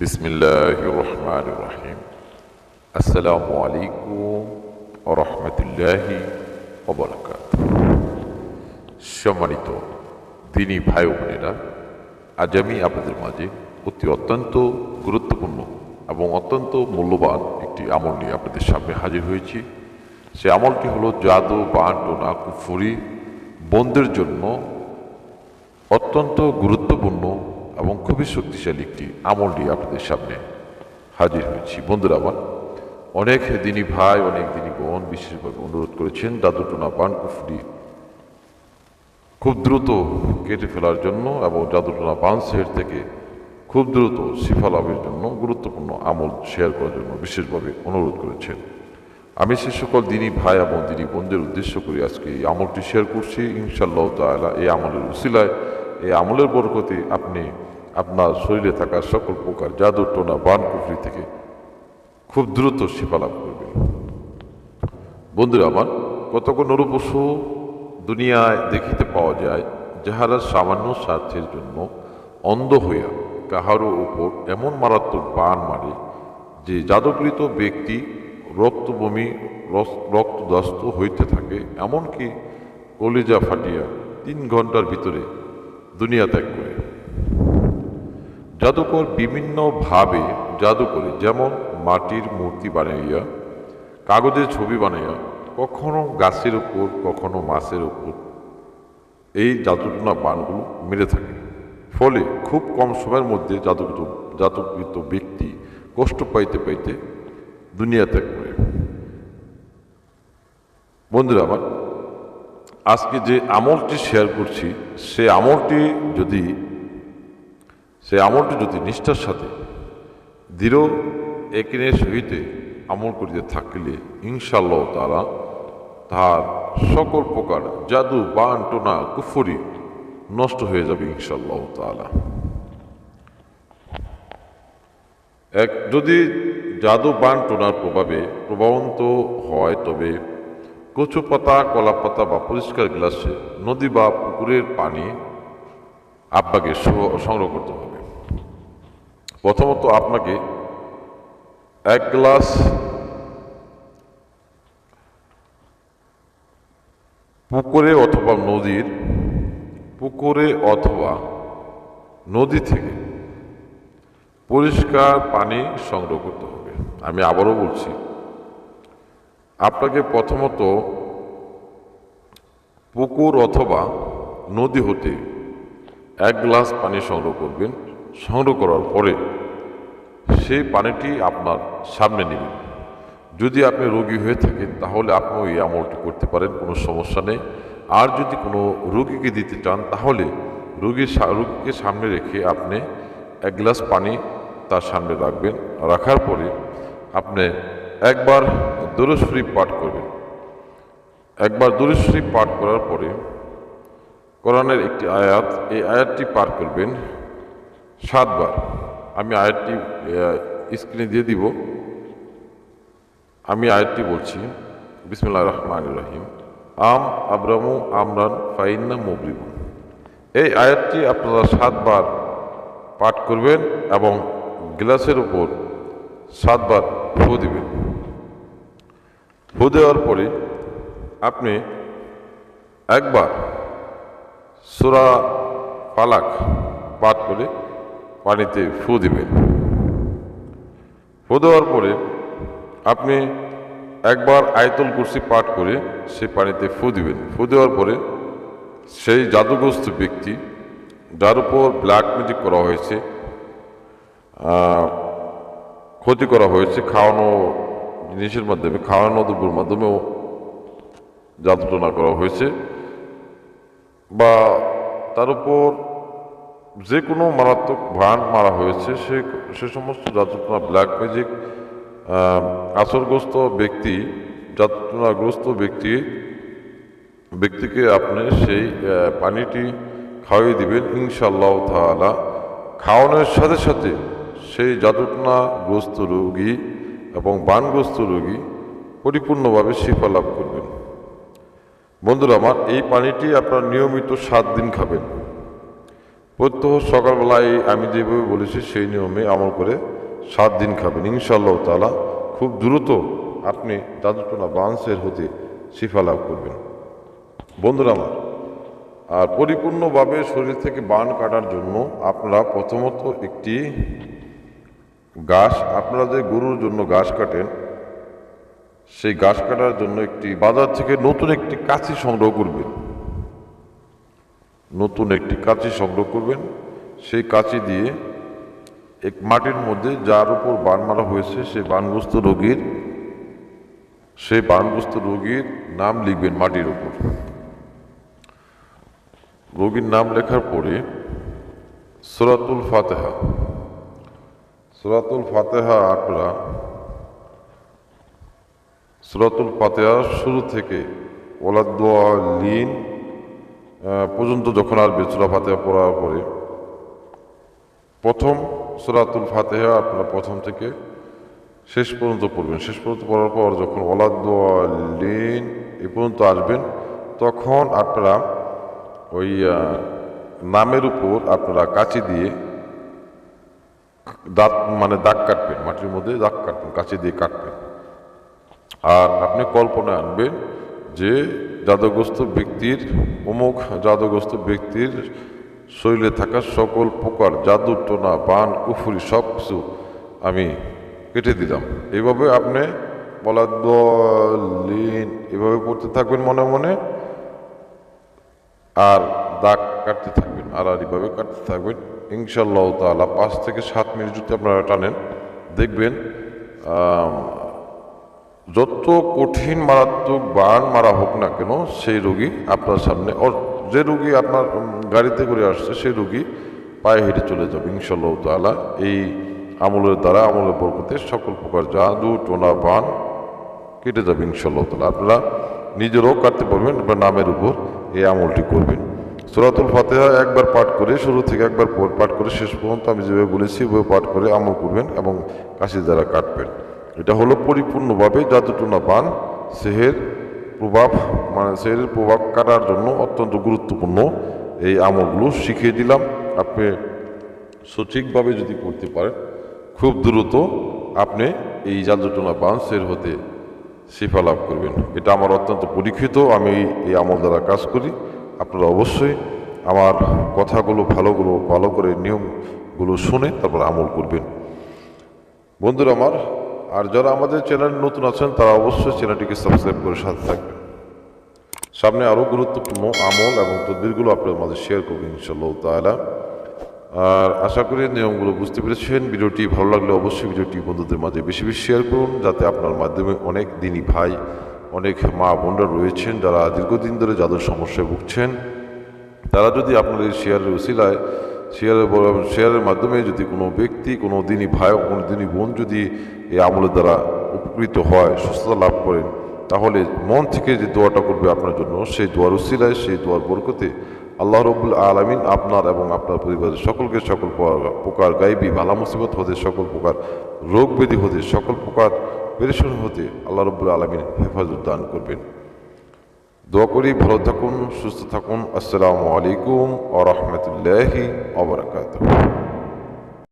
বিসমিল্লাহ রহমান রহিম আসসালামু আলাইকুম রহমতুল্লাহি ওবরাকাত সম্মানিত দিনী ভাই বোনেরা, আজ আমি আপনাদের মাঝে অতি অত্যন্ত গুরুত্বপূর্ণ এবং অত্যন্ত মূল্যবান একটি আমল নিয়ে আপনাদের সামনে হাজির হয়েছি। সে আমলটি হলো জাদু বান টোনা, কুফুরি, বন্ধের জন্য অত্যন্ত গুরুত্বপূর্ণ এবং খুবই শক্তিশালী একটি আমলটি আপনাদের সামনে হাজির হয়েছি। বন্ধুরা, আমার অনেক দিনই ভাই, অনেক দিনই বোন বিশেষভাবে অনুরোধ করেছেন দাদু টোনা পান কুফুরি খুব দ্রুত কেটে ফেলার জন্য এবং জাদুটোনা বাউন্সের থেকে খুব দ্রুত শিফা লাভের জন্য গুরুত্বপূর্ণ আমল শেয়ার করার জন্য বিশেষভাবে অনুরোধ করেছেন। আমি সে সকল দিনই ভাই এবং দিনই বোনদের উদ্দেশ্য করে আজকে এই আমলটি শেয়ার করছি। ইনশাল্লাহ তালা এই আমলের উসিলায়, এই আমলের বরকতে আপনি আপনার শরীরে থাকা সকল প্রকার জাদু টোনা বান কুফরি থেকে খুব দ্রুত শিফা লাভ বন্ধুরা আমার কত কতক নরপশু দুনিয়ায় দেখিতে পাওয়া যায়, যাহারা সামান্য স্বার্থের জন্য অন্ধ হইয়া কাহারও উপর এমন মারাত্মক বান মারে, যে জাদুকৃত ব্যক্তি রক্তবমি রক্তদস্ত হইতে থাকে, এমনকি কলিজা ফাটিয়া তিন ঘণ্টার ভিতরে দুনিয়া ত্যাগ করে। জাদুকর বিভিন্নভাবে জাদু করে, যেমন মাটির মূর্তি বানাইয়া, কাগজের ছবি বানাইয়া, কখনো গাছের উপর, কখনো মাছের উপর, এই জাদুটনা বানগুলো মেরে থাকে। ফলে খুব কম সময়ের মধ্যে জাদুকৃত জাদুকৃত ব্যক্তি কষ্ট পাইতে পাইতে দুনিয়া ত্যাগ করে। বন্ধুরা আমার, আজকে যে আমলটি শেয়ার করছি, সে আমলটি যদি সে আমলটি যদি নিষ্ঠার সাথে, দৃঢ় একিনের সহিতে আমল করিতে থাকিলে ইনশাল্লাহ তারা তার সকল প্রকার জাদু, বান, টোনা, কুফরি নষ্ট হয়ে যাবে ইনশাল্লাহ তালা এক, যদি জাদু, বান, টোনার প্রভাবে প্রভাবন্ত হয়, তবে কচু পাতা কলা পাতা বা পরিষ্কার গ্লাসে নদী বা পুকুরের পানি আপনাকে সংগ্রহ করতে হবে। প্রথমত আপনাকে এক গ্লাস পুকুরে অথবা নদীর, পুকুরে অথবা নদী থেকে পরিষ্কার পানি সংগ্রহ করতে হবে। আমি আবারও বলছি, আপনাকে প্রথমত পুকুর অথবা নদী হতে এক গ্লাস পানি সংগ্রহ করবেন। সংগ্রহ করার পরে সেই পানিটি আপনার সামনে নেবেন। যদি আপনি রোগী হয়ে থাকেন, তাহলে আপনি এই আমলটি করতে পারেন, কোনো সমস্যা নেই। আর যদি কোনো রোগীকে দিতে চান, তাহলে রোগীর রোগীকে সামনে রেখে আপনি এক গ্লাস পানি তার সামনে রাখবেন। রাখার পরে আপনি একবার দরশরী পাঠ করবেন। একবার দরশরী পাঠ করার পরে কোরআনের একটি আয়াত, এই আয়াতটি পার করবেন সাতবার। আমি আয়াতটি স্ক্রিনে দিয়ে দিব। আমি আয়াতটি বলছি বিসমুল্লাহ রহমান রহিম। আম আব্রামু আমরান ফাইন্না মুবরিবু এই আয়াতটি আপনারা সাতবার পাঠ করবেন এবং গ্লাসের উপর সাতবার ফু দিবেন। ফু দেওয়ার পরে আপনি একবার সুরা পালাক পাঠ করে পানিতে ফু দিবেন। ফু দেওয়ার পরে আপনি একবার আয়তুল কুরসি পাঠ করে সেই পানিতে ফু দিবেন। ফু দেওয়ার পরে সেই জাদুগ্রস্ত ব্যক্তি, যার উপর ব্ল্যাক ম্যাজিক করা হয়েছে ক্ষতি করা হয়েছে, খাওয়ানো জিনিসের মাধ্যমে, খাওয়ানো দ্রব্যের মাধ্যমেও জাদুটনা করা হয়েছে বা তার উপর যে কোনো মারাত্মক ভান মারা হয়েছে, সে সে সমস্ত জাদুটনা ব্ল্যাক ম্যাজিক আসরগ্রস্ত ব্যক্তি যাতনাগ্রস্ত ব্যক্তি, ব্যক্তিকে আপনি সেই পানিটি খাওয়িয়ে দিবেন ইনশাল্লাহ তাআলা। খাওয়ানোর সাথে সাথে সেই যাতনাগ্রস্ত রোগী এবং বানগ্রস্ত রোগী পরিপূর্ণভাবে শিফা লাভ করবেন। বন্ধুরা আমার, এই পানিটি আপনার নিয়মিত সাত দিন খাবেন। প্রত্যহ সকালবেলায় আমি যেভাবে বলেছি, সেই নিয়মে আমল করে সাত দিন খাবেন। ইনশাআল্লাহ তালা খুব দ্রুত আপনি দাদুটনা বান্সের হতে শিফা লাভ করবেন। বন্ধুরা আমার, আর পরিপূর্ণভাবে শরীর থেকে বান কাটার জন্য আপনারা প্রথমত একটি ঘাস, আপনারা যে গরুর জন্য ঘাস কাটেন সেই ঘাস কাটার জন্য একটি বাজার থেকে নতুন একটি কাঁচি সংগ্রহ করবেন। নতুন একটি কাঁচি সংগ্রহ করবেন। সেই কাঁচি দিয়ে এক মাটির মধ্যে যার উপর বান মারা হয়েছে, সেই বানগ্রস্ত রোগীর, সেই বানগ্রস্ত রোগীর নাম লিখবেন মাটির উপর। রোগীর নাম লেখার পরে সুরাতুল ফাতেহা। সুরাতুল ফাতেহা আপনারা সুরাতুল ফাতেহা শুরু থেকে ওলাদ্দিন পর্যন্ত যখন আসবে সুরা ফাতেহা পড়ার পরে প্রথম সুরাতুল ফাতেহা আপনারা প্রথম থেকে শেষ পর্যন্ত পড়বেন। শেষ পর্যন্ত পড়ার পর যখন ওলাদ্দিন এ পর্যন্ত আসবেন, তখন আপনারা ওই নামের উপর আপনারা কাঁচি দিয়ে দাঁত মানে দাগ কাটবেন, মাটির মধ্যে দাগ কাটবেন, কাঁচি দিয়ে কাটবেন। আর আপনি কল্পনা আনবেন যে জাদুগ্রস্ত ব্যক্তির, অমুক জাদুগ্রস্ত ব্যক্তির শরীরে থাকা সকল প্রকার জাদু, টোনা, বান কুফুরি সব কিছু আমি কেটে দিলাম। এইভাবে আপনি বলা দলিন এভাবে পড়তে থাকবেন মনে মনে, আর দাগ কাটতে থাকবেন, আর আর এইভাবে কাটতে থাকবেন। ইনশাল্লাহ তাআলা পাঁচ থেকে সাত মিনিট যদি আপনারা টানেন, দেখবেন যত কঠিন মারাত্মক বান মারা হোক না কেন, সেই রোগী আপনার সামনে, ওর যে রোগী আপনার গাড়িতে করে আসছে, সেই রোগী পায়ে হেঁটে চলে যাবে ইনশাল্লাহ তাআলা। এই আমলের দ্বারা, আমলের বরকতে সকল প্রকার জাদু, টোনা, বান কেটে যাবে ইনশাল্লাহ তাআলা। আপনারা নিজেরাও কাটতে পারবেন, আপনার নামের উপর এই আমলটি করবেন। সুরাতুল ফাতেহা একবার পাঠ করে, শুরু থেকে একবার পাঠ করে, শেষ পর্যন্ত আমি যেভাবে বলেছি ওইভাবে পাঠ করে আমল করবেন এবং কাশি দ্বারা কাটবেন। এটা হলো পরিপূর্ণভাবে জাদুটুনা পান সেহের প্রভাব মানে সেহের প্রভাব কাটার জন্য অত্যন্ত গুরুত্বপূর্ণ এই আমলগুলো শিখিয়ে দিলাম। আপনি সঠিকভাবে যদি করতে পারেন, খুব দ্রুত আপনি এই জাদুটনা বাউন্সের হতে শিফা লাভ করবেন। এটা আমার অত্যন্ত পরীক্ষিত, আমি এই আমল দ্বারা কাজ করি। আপনারা অবশ্যই আমার কথাগুলো, ভালোগুলো ভালো করে নিয়মগুলো শুনে তারপর আমল করবেন। বন্ধুরা আমার আর যারা আমাদের চ্যানেল নতুন আছেন, তারা অবশ্যই চ্যানেলটিকে সাবস্ক্রাইব করে সাথে থাকবেন। সামনে আরও গুরুত্বপূর্ণ আমল এবং তদবিরগুলো আপনাদের মাঝে শেয়ার করবেন ইনশাল্লাহ তাআলা। আর আশা করি নিয়মগুলো বুঝতে পেরেছেন। ভিডিওটি ভালো লাগলে অবশ্যই ভিডিওটি বন্ধুদের মাঝে বেশি বেশি শেয়ার করুন, যাতে আপনার মাধ্যমে অনেক দিনই ভাই, অনেক মা বোনরা রয়েছেন যারা দীর্ঘদিন ধরে যাদের সমস্যায় ভুগছেন। তারা যদি আপনার এই শেয়ারের উসিলায় শেয়ারের শেয়ারের মাধ্যমে যদি কোনো ব্যক্তি, কোনো দিনই ভাই, কোনো দিনই বোন যদি এই আমলের দ্বারা উপকৃত হয়, সুস্থতা লাভ করেন, তাহলে মন থেকে যে দোয়াটা করবে আপনার জন্য, সেই দোয়ার উসিলায়, সেই দোয়ার বরকতে আল্লাহ রবুল আলমিন আপনার এবং আপনার পরিবারের সকলকে সকল প্রকার গাইবি, ভালা মুসিবত হতে, সকল প্রকার রোগ ব্যাধি হতে, সকল প্রকার পেরেশন হতে আল্লাহ রবুল আলমিন হেফাজত দান করবেন। দোয়া করি ভালো থাকুন সুস্থ থাকুন। আসসালামু আলাইকুম আ রহমতুল্লাহি আবরাকাতুহ